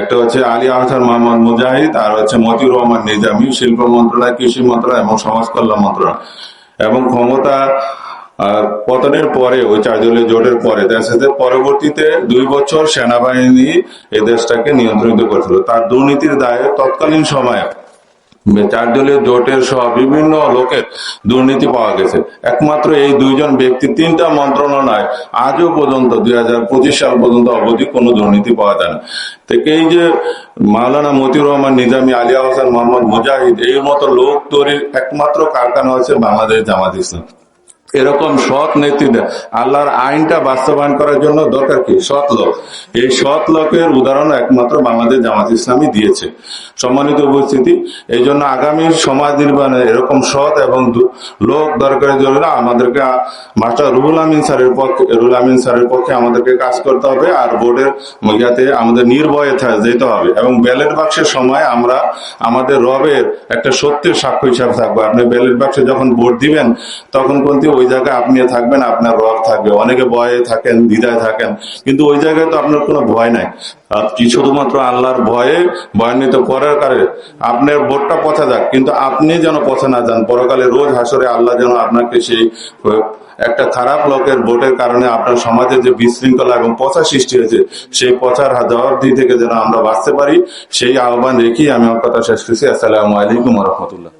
একটা হচ্ছে আলী আহসান মোহাম্মদ মুজাহিদ, আর হচ্ছে মতিউর রহমান নিজামী শিল্প মন্ত্রণালয় কৃষি মন্ত্রণালয় এবং সমাজ কল্যাণ মন্ত্রণালয় এবং ক্ষমতা পতনের পরে, ওই চার জোটের পরে দেশে পরবর্তীতে দুই বছর সেনাবাহিনী এই দেশটাকে নিয়ন্ত্রিত করেছিল। তার দুর্নীতির দায়ে তৎকালীন সময়ে চার দলীয় জোটের সহ বিভিন্ন লোকের দুর্নীতি পাওয়া গেছে। একমাত্র এই দুইজন ব্যক্তি, তিনটা মন্ত্রণালয় আজও পর্যন্ত, দুই হাজার পঁচিশ সাল পর্যন্ত অবধি কোনো দুর্নীতি পাওয়া যায় না এই যে মাওলানা মতিউর রহমান, নিজামী আলিয়া হোসেন, মোহাম্মদ মুজাহিদ, এই মতো লোক তৈরির একমাত্র কারখানা হচ্ছে বাংলাদেশ জামাত ইসলাম। এরকম সৎ নেতৃত্ব আল্লাহর আইনটা বাস্তবায়ন করার জন্য দরকার কি? সৎ লোক। এই সৎ লোকের উদাহরণ একমাত্র বাংলাদেশ জামাত ইসলামী দিয়েছে। সম্মানিত উপস্থিতি এই জন্য আগামী সমাজ নির্মাণে এরকম সৎ এবং লোক দরকারের জন্য আমাদেরকে মাস্টার রুহুল আমিন স্যারের পক্ষে, রুহুল আমিন স্যারের পক্ষে আমাদেরকে কাজ করতে হবে আর বোর্ডের ইয়াতে আমাদের নির্ভয়ে যেতে হবে এবং ব্যালেট বাক্সের সময় আমরা আমাদের রবের একটা সত্যের সাক্ষ্য হিসাবে থাকব। আপনি ব্যালেট বাক্সে যখন ভোট দিবেন, তখন কিন্তু ওই জায়গায় আপনি থাকবেন, আপনার রব থাকবে। অনেকে ভয়ে থাকেন, দ্বিধায় থাকেন, কিন্তু ওই জায়গায় তো আপনার কোনো ভয় নাই। কি শুধুমাত্র আল্লাহর ভয়ে ভয়ান্বিত করার কারণে আপনার ভোটটা পচা যাক, কিন্তু আপনি যেন পচা না যান, পরকালে রোজ হাসরে আল্লাহ যেন আপনাকে সেই একটা খারাপ লোকের ভোটের কারণে আপনার সমাজে যে বিশৃঙ্খলা এবং পচা সৃষ্টি হয়েছে, সেই পচার জবাবদি থেকে যেন আমরা বাঁচতে পারি, সেই আহ্বান রেখেই আমি আমার কথা শেষ করছি। আসসালামু আলাইকুম রহমতুল্লাহ।